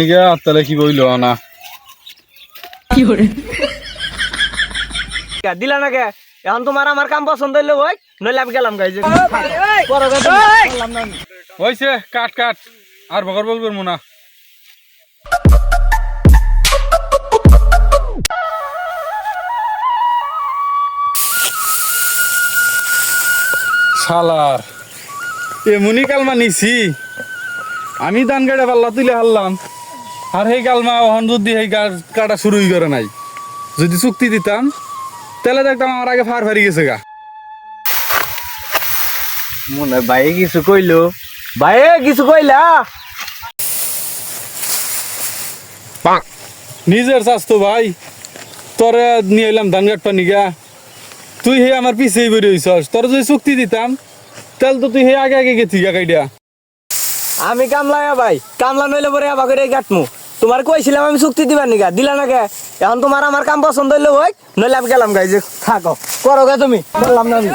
নিকে তাহলে কি বইল না কে, দিলা না কে? এখন তোমার আমার কাম পছন্দ হইল ওই নইলে আমি গেলাম হয়েছে কাট কাট। আর বকর বকর করব না। শালার এমনি কালমা নিছি। আমি ধান কাটা পাল্লা তুলে হারলাম। আর সেই কালমা ওহন যদি সেই গাছ কাটা শুরুই করে নাই। যদি চুক্তি দিতাম তাহলে দেখতাম আমার আগে ফার ফারি গেছে গা। মনে ভাই কিছু কইলো। ভাই কিছু কইলা? নিজের স্বাস্থ্য ভাই। তোরে নিয়ে এলাম ধান কাটপা নিগা। তুই হে আমার পিছিয়ে বেরিয়ে হইছস তোর যদি চুক্তি দিতাম তাহলে তো তুই হে আগে আগে গেছি গা কাইডা। আমি কামলা ভাই। কামলা নইলে পরে আবার করে কাটমু। তোমার কইছিলাম আমি চুক্তি দিবার নিগা দিলা না কে এখন তোমার আমার কাম পছন্দ হইল ওই নইলে আমি গেলাম গাইছে থাকো। করো গে তুমি বললাম না আমি।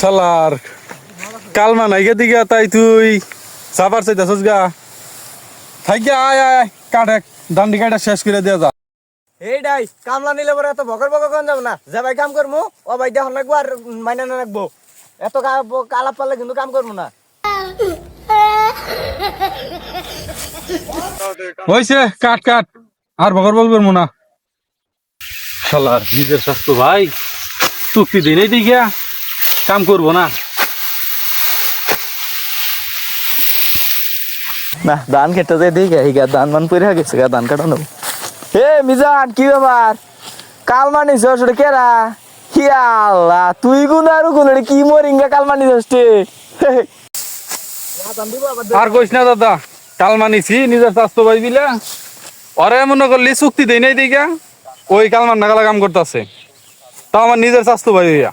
শালার কালমা নাই গে দিগা তাই তুই সাবার চাইতাছস গা। থাক গা আয় আয় আয়, কাট দান্ডি কাটা শেষ করে দেয়া যা। এইটাই কামলা নিলে পরে এত বকর বকর কোন যাব না? যে ভাই কাম করমু ও ভাই দেখুন রাখব আর মাইনে না রাখব। এত কা- কালাপ পারলে কিন্তু কাম করব না। হয়েছে কাট কাট। আর বকর বকর করব না। শালার নিজের স্বাস্থ্য ভাই চুক্তি দিনেই দিগা কাম করব না। না ধান খেতে যে দিকে হিগা ধান মান পরে গেছে গা ধান কাটানো। এ মিজান কি ব্যাপার? কাল মানি সস কেরা? হি আল্লাহ তুই গুণ আর গুণ কি মরিঙ্গা কাল মানি সস্তে আর কইস না দাদা। কাল মানিছি নিজের স্বাস্থ্য ভাই বিলে। ওরে মনে করলি চুক্তি দেই নাই দিগা ওই কালমান নাগালা কাম করতেছে। তা আমার নিজের স্বাস্থ্য ভাই হইয়া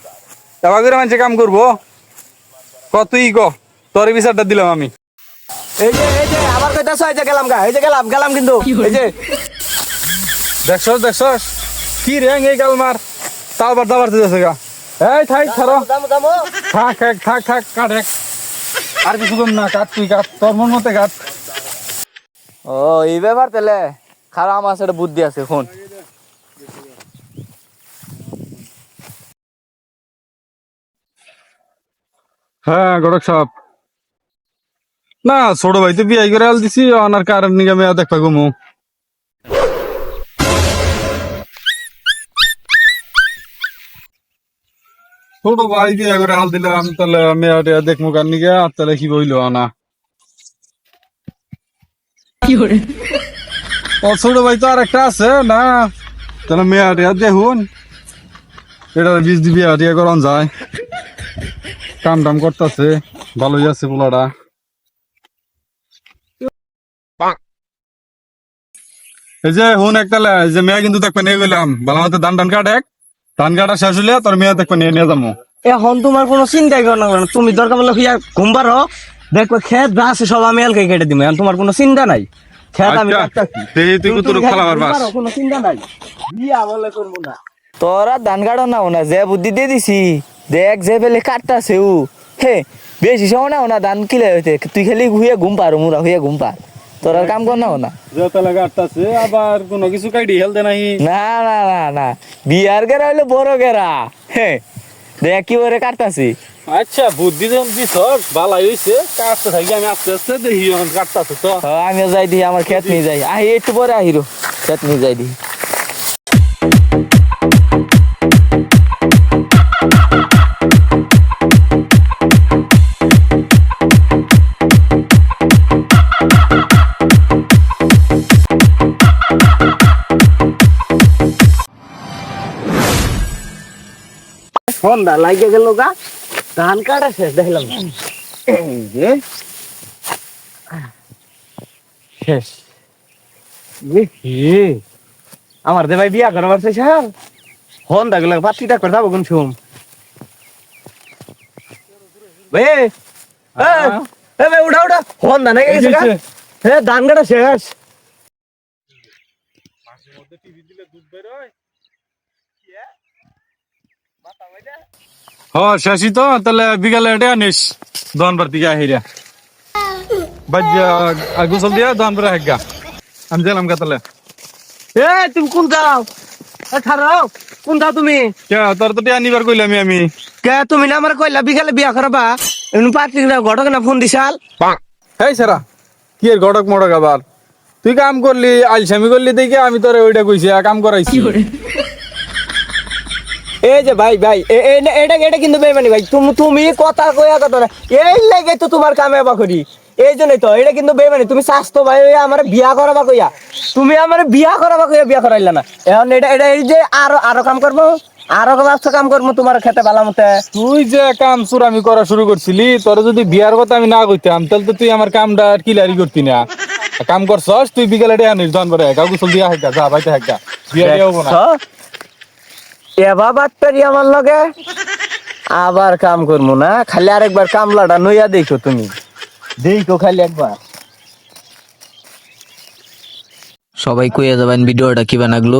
এবার করে মানুষে কাম করব। ক তুই ক তোর বিচারটা দিলাম আমি। এই যে এই যে আবার কইতাছ এই যে গেলাম গা এই যে গেলাম গেলাম কিন্তু এই যে। দেখছস দেখছস? কি রে এই কালমার তাও বার দাবার দিতেছে গা। এই থাক ছাড়ো। থাক থাক থাক কাট এক। আর কিছু না কাট তুই কাট। তোর মন মতে কাট। ও, এই ব্যাপার তাহলে খারাপ আমার সাথে বুদ্ধি আছে ফোন হ্যাঁ গড়ক সাহেব। না, ছোট ভাই তো বিয়াই করে আল দিছি, অনার কারণ নিগে মেয়া দেখবা গমু ছোট ভাই বিয়া করে দিলে আমি তাহলে মেয়া টেয়া দেখমু কার নিগে, আর তাহলে কি বইলো না ও ছোট ভাই তো আর একটা আছে না? তাহলে মেয়া টেয়া দেখুন। এটা বীজ দিয়ে বিয়া করন যায়। কাম টাম করতেছে ভালোই আছে পোলাটা। এই যে হুন একটা এই যে মেয়ে কিন্তু দেখবে নিয়ে গেলাম ভালো মতো ধান টান কাট। ধান কাটা শেষ হলে তোর মেয়ে দেখবে নিয়ে যাব। এখন তোমার কোনো চিন্তাই করো না। তুমি দরকার হিয়া ঘুমবার হো দেখবে খেত যা আছে সব আমি এলকে কেটে দিব এখন তোমার কোনো চিন্তা নাই। খেত আমি আচ্ছা, তুই তুমি- তোর তুমি খেলা খেত মারবাস। ঘুমবার হো, কোনো চিন্তা নাই। বিয়া বলে করব না। তোরা ধান কাটো না না যে বুদ্ধি দিয়ে দিছি দেখ যে পেলে কাটতাছে ও হে বেশি সময় না না ধান কিলে হইতে। তুই খালি হুয়ে ঘুম পারো মুরা হুয়ে ঘুম পার তোর কাম কর না না। যে তাহলে কাটতাছে আবার কোনো কিছু কাইডি হেলতে নাই না না না না। বিয়ার গেরা হইল বড় গেরা। হে দেখ কি করে কাটতাছি। আচ্ছা বুদ্ধি যখন দিছ ভালাই হইছে। কাটতে থাকি আমি আস্তে আস্তে দেখি যখন কাটতাছে তো। হ, আমিও যাই দিই আমার ক্ষেত নিয়ে যাই। আহি একটু পরে আহিরো ক্ষেত নিয়ে যাই দিই সন্ধ্যা লাগে গেল গা। ধান কাটা শেষ দেখলাম। যে। শেষ। আমার দে ভাই বিয়া করবার চাইছে হ্যাঁ? হন দাগলা পাত্রিটা করে যাব কোন শুম ভাই এ, এ ভাই উঠা উঠা। হন দানা গেছে হে ধান কাটা শেষ। হ শেষই তো তাহলে বিকালে এটা আনিস। দন বার দিকে আহিরা বাজ্যা গোসল দিয়া দান করে হেগা আমি গেলাম গাতালে এ তুমি কোন যাও? এ খারাও কোন যাও তুমি? কে তোর তো টিয়া নিবার কইলাম আমি। কে তুমি না আমার কইলা বিকালে বিয়া করাবা। এমনি না ঘটক না ফোন দিছাল? এই সেরা কি এর গড়ক মড়ক আবার? তুই কাম করলি আলসামি করলি দেখে আমি তোর ওইটা কইছি কাম করাইছি। এই যে ভাই ভাই এটা এটা কিন্তু বেমানি ভাই। তুমি তুমি কথা কইয়া কথা না। এই লাগে তো তোমার কামে বা করি। এই জন্যই তো এটা কিন্তু বেমানি তুমি স্বাস্থ্য ভাই আমার বিয়া করাবা কইয়া। তুমি আমার বিয়া করাবা কইয়া বিয়া করাইলা না। এখন এটা এটা এই যে আরও আরও কাম করব। আরও রাস্তা কাম করব তোমার খেতে ভালো মতে। তুই যে কাম সুর আমি করা শুরু করছিলি তোর যদি বিয়ার কথা আমি না কইতাম তাহলে তো তুই আমার কামটা কিলারি করতি না। কাম করছস তুই বিকালে ডে আনিস জন করে কাউ গোসল দিয়া হেগা যা বাইতে হেগা বিয়া দিয়া হব না। আবার কাম করব না? খালি আরেকবার কামলাটা নইয়া দেখো তুমি। দেখো খালি একবার। সবাই কইয়া যাবেন ভিডিওটা কিবা লাগল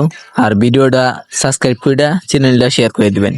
আর ভিডিওটা সাবস্ক্রাইব করে চ্যানেলটা শেয়ার করে দিবেন।